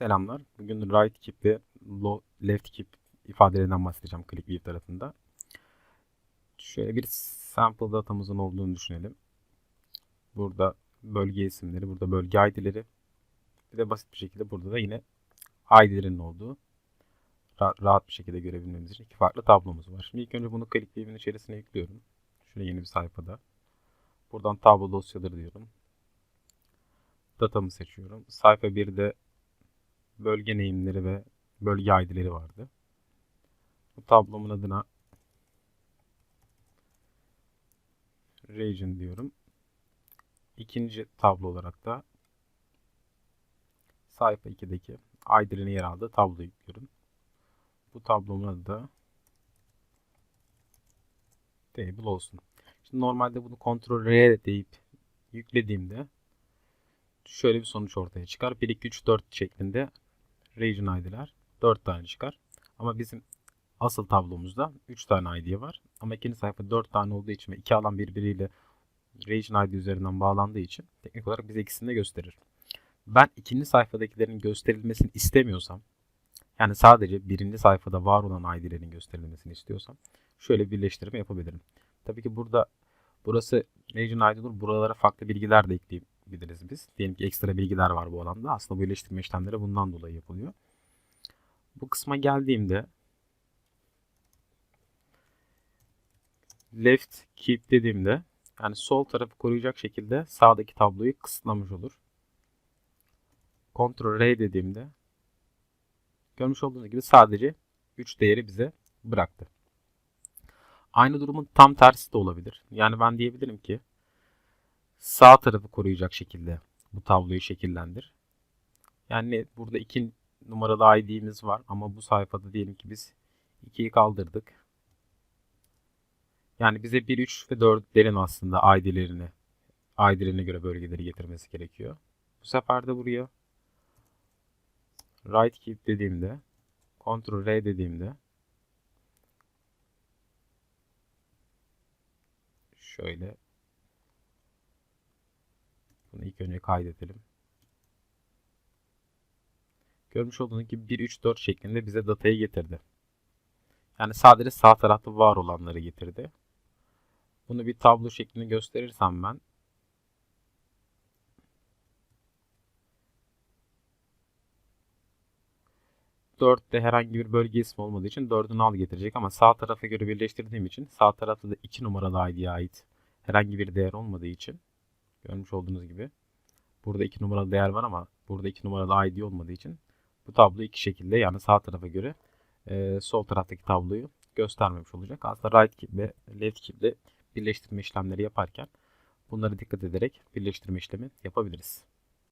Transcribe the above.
Selamlar. Bugün right keep ve left keep ifadelerinden bahsedeceğim click view tarafında. Şöyle bir sample datamızın olduğunu düşünelim. Burada bölge isimleri, burada bölge ID'leri. Bir de basit bir şekilde burada da yine ID'lerin olduğu ra- rahat bir şekilde görebilmemiz için iki farklı tablomuz var. Şimdi ilk önce bunu click view'in içerisine yüklüyorum. Şöyle yeni bir sayfada. Buradan tablo dosyaları diyorum. Datamı seçiyorum. Sayfa 1'de bölge name'leri ve bölge ID'leri vardı. Bu tablomun adına region diyorum. İkinci tablo olarak da sayfa 2'deki ID'lerin yer aldığı tabloyu yüklüyorum. Bu tablomun adı da table olsun. Şimdi normalde bunu Ctrl R deyip yüklediğimde şöyle bir sonuç ortaya çıkar. 1, 2, 3, 4 şeklinde region ID'ler 4 tane çıkar. Ama bizim asıl tablomuzda 3 tane ID var. Ama ikinci sayfa 4 tane olduğu için ve iki alan birbiriyle region ID üzerinden bağlandığı için teknik olarak bize ikisini de gösterir. Ben ikinci sayfadakilerin gösterilmesini istemiyorsam yani sadece birinci sayfada var olan ID'lerin gösterilmesini istiyorsam şöyle bir birleştirme yapabilirim. Tabii ki burada burası region ID olur. Buralara farklı bilgiler de ekleyebiliriz biz. Diyelim ki ekstra bilgiler var bu alanda. Aslında bu birleştirme işlemleri bundan dolayı yapılıyor. Bu kısma geldiğimde left keep dediğimde yani sol tarafı koruyacak şekilde sağdaki tabloyu kısıtlamış olur. Ctrl R dediğimde görmüş olduğunuz gibi sadece 3 değeri bize bıraktı. Aynı durumun tam tersi de olabilir. Yani ben diyebilirim ki sağ tarafı koruyacak şekilde bu tabloyu şekillendir. Yani burada 2 numaralı ID'miz var ama bu sayfada diyelim ki biz 2'yi kaldırdık. Yani bize 1, 3 ve 4'lerin aslında ID'lerini ID'lerine göre bölgeleri getirmesi gerekiyor. Bu sefer de buraya right keep dediğimde Ctrl R dediğimde şöyle bunu ilk önce kaydedelim. Görmüş olduğunuz gibi 1, 3, 4 şeklinde bize datayı getirdi. Yani sadece sağ tarafta var olanları getirdi. Bunu bir tablo şeklinde gösterirsem ben Dörtte herhangi bir bölge ismi olmadığı için dördünü al getirecek ama sağ tarafa göre birleştirdiğim için sağ tarafta da 2 numaralı ID'ye ait herhangi bir değer olmadığı için görmüş olduğunuz gibi burada 2 numaralı değer var ama burada 2 numaralı ID olmadığı için bu tablo iki şekilde yani sağ tarafa göre e, sol taraftaki tabloyu göstermemiş olacak. Aslında right keep ve left keep ile birleştirme işlemleri yaparken bunlara dikkat ederek birleştirme işlemi yapabiliriz.